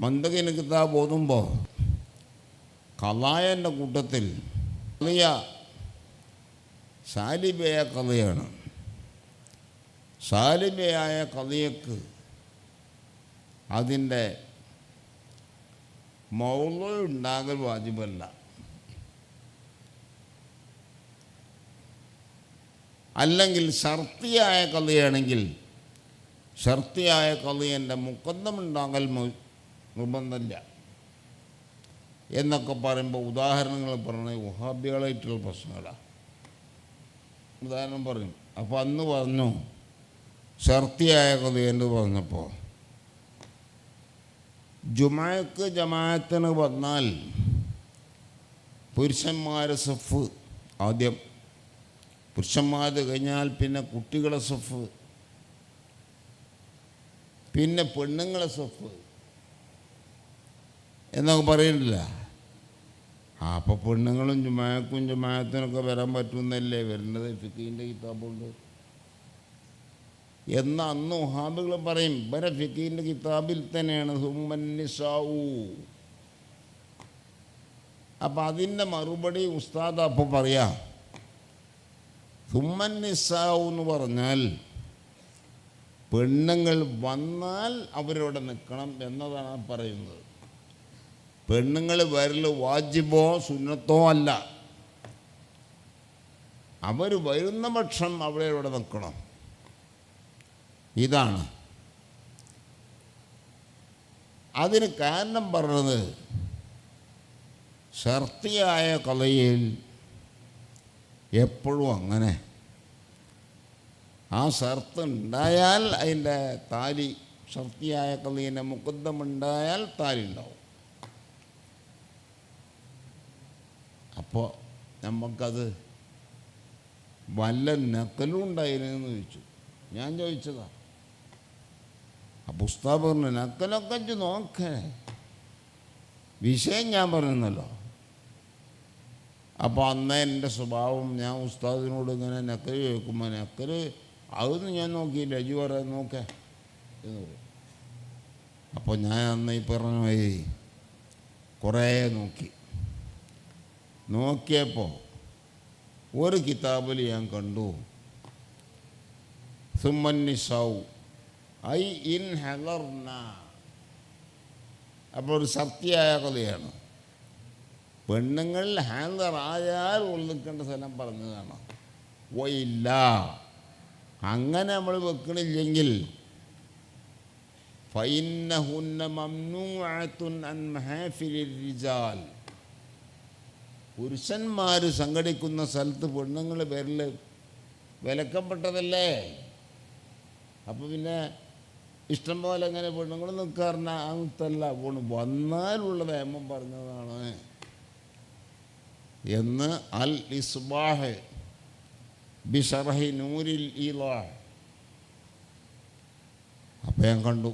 മന്ദകിന് കിതാബ് ഓതുമ്പോൾ കലായന്റെ കൂട്ടത്തിൽ കലിയ സാലിബയായ കഥയാണ് സാലിബയായ കഥയ്ക്ക് അതിന്റെ മൗലുണ്ടാകൽ വാജിബല്ല. അല്ലെങ്കിൽ ഷർത്തിയായ കഥയാണെങ്കിൽ ഷർത്തിയായ കഥയന്റെ മുക്കന്തമുണ്ടാകൽ മു- നിർബന്ധമില്ല. എന്നൊക്കെ പറയുമ്പോൾ ഉദാഹരണങ്ങൾ പറഞ്ഞ വഹാബികളായിട്ടുള്ള പ്രശ്നങ്ങളാണ് ഉദാഹരണം പറഞ്ഞു അപ്പോൾ അന്ന് പറഞ്ഞു ഷർത്തിയായ കഥ എന്ന് പറഞ്ഞപ്പോൾ ജുമാക്ക് ജമാഅത്തിന് വന്നാൽ പുരുഷന്മാരെ സഫ് ആദ്യം പുരുഷന്മാർ കഴിഞ്ഞാൽ പിന്നെ കുട്ടികളെ സഫ് പിന്നെ പെണ്ണുങ്ങളെ സഫ്. എന്നൊക്കെ പറയുന്നില്ല അപ്പോൾ പെണ്ണുങ്ങളും ജുമാക്കും ജുമായത്തിനൊക്കെ വരാൻ പറ്റുന്നല്ലേ? വരുന്നത് ഫിക്കീന്റെ കിതാബുണ്ട്. എന്ന അന്ന് ഉഹാബികൾ പറയും ഇവരെ ഫിക്കീന്റെ കിതാബിൽ തന്നെയാണ് ഹുമ്മന്നിസാവു അപ്പം അതിന്റെ മറുപടി ഉസ്താദ് അപ്പോൾ പറയാം ഹുമ്മന്നിസാവു എന്ന് പറഞ്ഞാൽ പെണ്ണുങ്ങൾ വന്നാൽ അവരോട് നിൽക്കണം എന്നതാണ് പറയുന്നത്. പെണ്ണുങ്ങൾ വരൽ വാജിബോ സുന്നത്തോ അല്ല. അവർ വരുന്ന പക്ഷം അവിടെ ഇവിടെ നിൽക്കണം. ഇതാണ്. അതിന് കാരണം പറഞ്ഞത് ഷർത്തിയായ കലയിൽ എപ്പോഴും അങ്ങനെ. ആ ഷർത്ത് ഉണ്ടായാൽ അതിന്റെ താലി ഷർത്തിയായ കലയിന്റെ മുക്കുദ്ധമുണ്ടായാൽ താലി ഉണ്ടാവും. അപ്പോൾ നമുക്കത് വല്ല നക്കലും ഉണ്ടായിരുന്നെന്ന് ചോദിച്ചു. ഞാൻ ചോദിച്ചതാ. ആ പുസ്തകം പറഞ്ഞു നക്കലൊക്കെ നോക്കേ. വിഷയം ഞാൻ പറയുന്നല്ലോ അപ്പോൾ അന്ന് എന്റെ സ്വഭാവം ഞാൻ ഉസ്താദിനോട് ഇങ്ങനെ നക്കൽ ചോദിക്കുമ്പോൾ നക്കൽ അതൊന്നും ഞാൻ നോക്കിയില്ല. അജി പറയാൻ നോക്കേ എന്ന് പറയും. അപ്പോൾ ഞാൻ അന്ന് ഈ പറഞ്ഞ കുറേ നോക്കി. നോക്കിയപ്പോൾ ഒരു കിതാബിൽ ഞാൻ കണ്ടു. സുമന്നിസൗ ഐ ഇൻ ഹെലർന. അപ്പോൾ ഒരു സത്യമായ കഥയാണ്. പെണ്ണുങ്ങൾ ഹാങ്കർ ആയാൽ ഒന്നിക്കേണ്ട സ്ഥലം പറഞ്ഞതാണ്. ഇല്ല അങ്ങനെ നമ്മൾ വെക്കണില്ലെങ്കിൽ ഫൈനഹുന്ന മംനൂഅത്തുൻ അൻ മഹാഫിലിർ റിജാൽ. പുരുഷന്മാർ സംഘടിക്കുന്ന സ്ഥലത്ത് പെണ്ണുങ്ങൾ പേരിൽ വിലക്കപ്പെട്ടതല്ലേ? അപ്പോൾ പിന്നെ ഇഷ്ടം പോലെ ഇങ്ങനെ പെണ്ണുങ്ങൾ നിൽക്കാറില്ല. അങ്ങനത്തല്ല പോണ്. വന്നാലുള്ള നിയമം പറഞ്ഞതാണ്. എന്ന് അൽ ഇസ്ബാഹ് ബിഷറഹി നൂരിൽ ഈ അപ്പം ഞാൻ കണ്ടു.